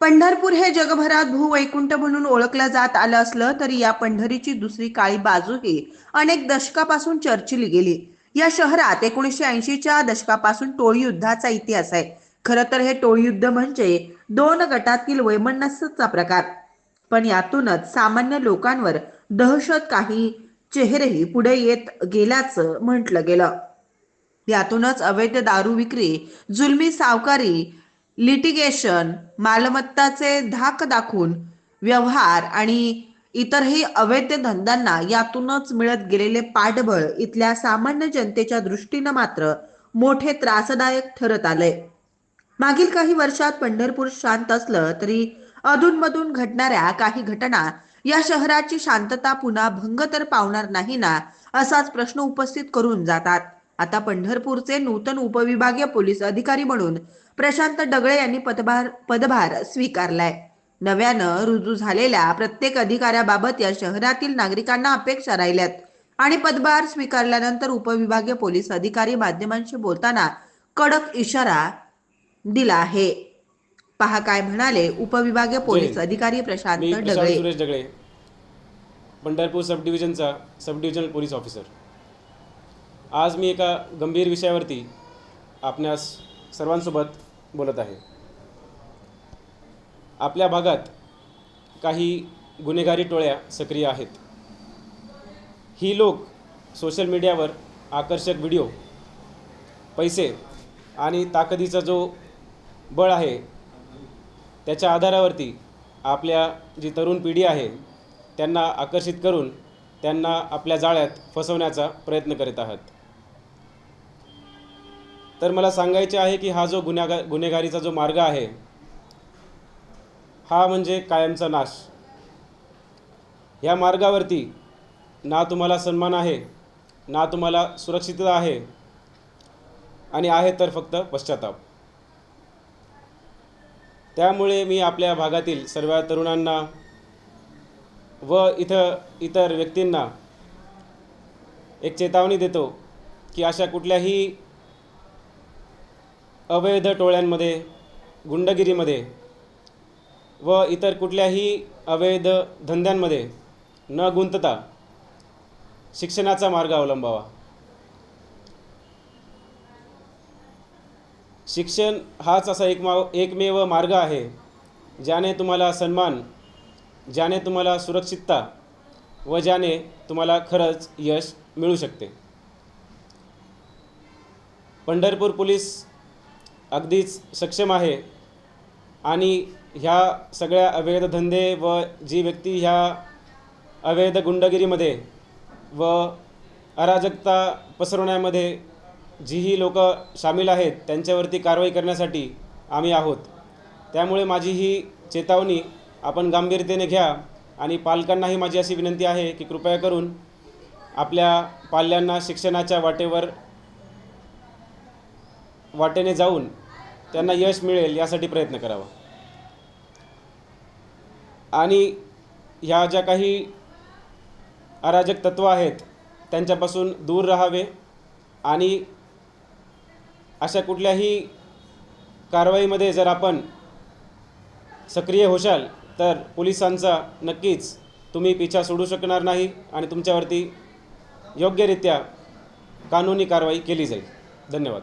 पंढरपूर हे जगभरात भूवैकुंठ म्हणून ओळखलं जात आलं असलं तरी या पंढरीची दुसरी काळी बाजूही अनेक दशकापासून चर्चिली गेली. या शहरात एकोणीसशे ऐंशीच्या दशकापासून टोळी युद्धाचा इतिहास आहे. खरं तर हे टोळी युद्ध म्हणजे दोन गटातील वैमनस्यचा प्रकार. पण यातूनच सामान्य लोकांवर दहशत काही चेहरेही पुढे येत गेल्याचं म्हटलं गेलं. यातूनच अवैध दारू विक्री जुलमी सावकारी लिटिगेशन मालमत्ताचे धाक दाखवून व्यवहार आणि इतरही अवैध धंद्यांना यातूनच मिळत गेलेले पाठबळ इथल्या सामान्य जनतेच्या दृष्टीनं मात्र मोठे त्रासदायक ठरत आले मागील काही वर्षात पंढरपूर शांत असलं तरी अधूनमधून घडणाऱ्या काही घटना या शहराची शांतता पुन्हा भंग तर पावणार नाही ना असाच प्रश्न उपस्थित करून जातात. आता पंढरपूरचे नूतन उपविभागीय पोलीस अधिकारी म्हणून प्रशांत डगळे यांनी पदभार पदभार स्वीकारलाय. नव्यानं रुजू झालेल्या प्रत्येक अधिकाऱ्याबाबत या शहरातील नागरिकांना अपेक्षा राहिल्यात आणि पदभार स्वीकारल्यानंतर उपविभागीय पोलीस अधिकारी माध्यमांशी बोलताना कडक इशारा दिला आहे. पहा काय म्हणाले उपविभागीय पोलीस. अधिकारी प्रशांत डगळे. पंढरपूर सब डिव्हिजनचा सब डिव्हिजनल पोलीस ऑफिसर आज मी एका गंभीर विषयावरती आपणास सर्वांसोबत बोलत आहे. आपल्या भागात काही गुन्हेगारी टोळ्या सक्रिय आहेत. ही लोक सोशल मीडियावर आकर्षक व्हिडिओ पैसे आणि ताकदीचा जो बळ आहे त्याच्या आधारावरती आपल्या जी तरुण पिढी आहे त्यांना आकर्षित करून त्यांना आपल्या जाळ्यात फसवण्याचा प्रयत्न करीत आहात. तर मला सांगायचे आहे की हा जो गुन्हेगार गुन्हेगारीचा जो मार्ग आहे हा म्हणजे कायमचा नाश. या मार्गावरती ना तुम्हाला सन्मान आहे ना तुम्हाला सुरक्षितता आहे आणि आहे तर फक्त पश्चाताप. त्यामुळे मी आपल्या भागातील सर्व तरुणांना व इथं इतर व्यक्तींना एक चेतावणी देतो की अशा कुठल्याही अवैध टोळ्यांमध्ये गुंडगिरीमध्ये व इतर कुठल्याही अवैध धंद्यांमध्ये न गुंतता शिक्षणाचा मार्ग अवलंबावा. शिक्षण हाच असा एक मा एकमेव मार्ग आहे ज्याने तुम्हाला सन्मान ज्याने तुम्हाला सुरक्षितता व ज्याने तुम्हाला खरंच यश मिळू शकते. पंढरपूर पोलीस अगदीच सक्षम आहे. आणि ह्या सगळ्या अवैध धंदे व जी व्यक्ती ह्या अवैध गुंडगिरीमध्ये व अराजकता पसरवण्यामध्ये जीही लोक सामील आहेत त्यांच्यावरती कारवाई करण्यासाठी आम्ही आहोत. त्यामुळे माझी ही चेतावणी आपण गांभीर्यतेने घ्या आणि पालकांनाही माझी अशी विनंती आहे की कृपया करून आपल्या पाल्यांना शिक्षणाच्या वाटेवर वाटेने जाऊन त्यांना यश मिळेल यासाठी प्रयत्न करावा. आणि ह्या ज्या काही अराजक तत्व आहेत त्यांच्यापासून दूर राहावे आणि अशा कुठल्याही कारवाईमध्ये जर आपण सक्रिय होशाल तर पोलिसांचा नक्कीच तुम्ही पिछा सोडू शकणार नाही आणि तुमच्यावरती योग्यरित्या कानूनी कारवाई केली जाईल. धन्यवाद.